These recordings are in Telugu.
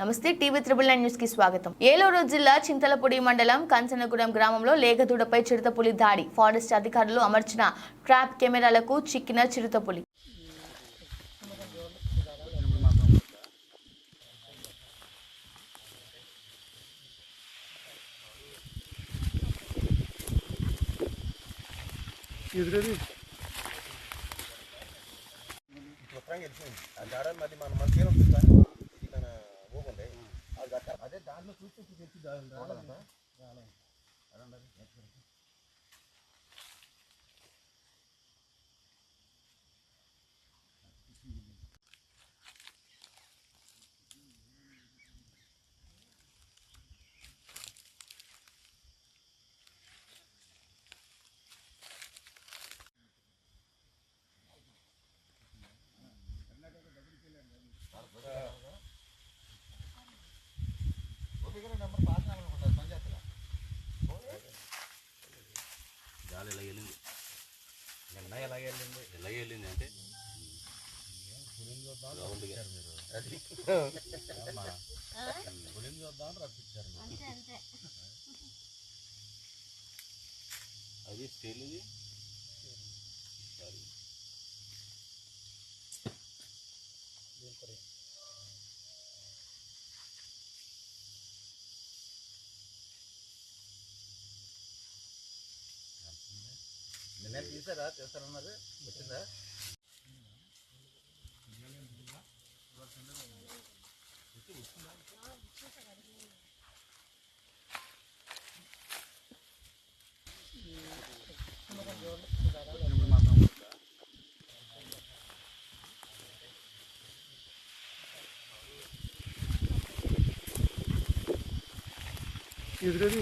నమస్తే టీవీ త్రిబుల్ నైన్ న్యూస్కి స్వాగతం. ఏలూరు జిల్లా చింతలపూడి మండలం కంచనగూడెం గ్రామంలో లేగదూడపై చిరుతపులి దాడి. ఫారెస్ట్ అధికారులు అమర్చిన ట్రాప్ కెమెరాలకు చిక్కిన చిరుతపులి గాలి ఎలా వెళ్ళింది? నిన్న ఎలా వెళ్ళింది? ఎలా వెళ్ళింది అంటే? అది. పులిని చూద్దామని రప్పించారు అది స్టీల్ ఇది సారీ.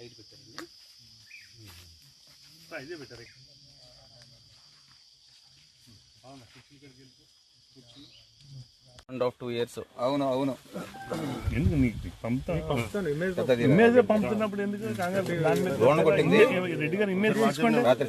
ఐదు పెట్టారండి ఇదే పెట్టారు ఆఫ్ టూ ఇయర్స్ అవును అవును. ఎందుకు నీకు పంపుతాను ఇమేజ్ పంపుతున్నప్పుడు ఎందుకు రెడ్డి గారు ఇమేజ్ తీసుకోండి రాత్రి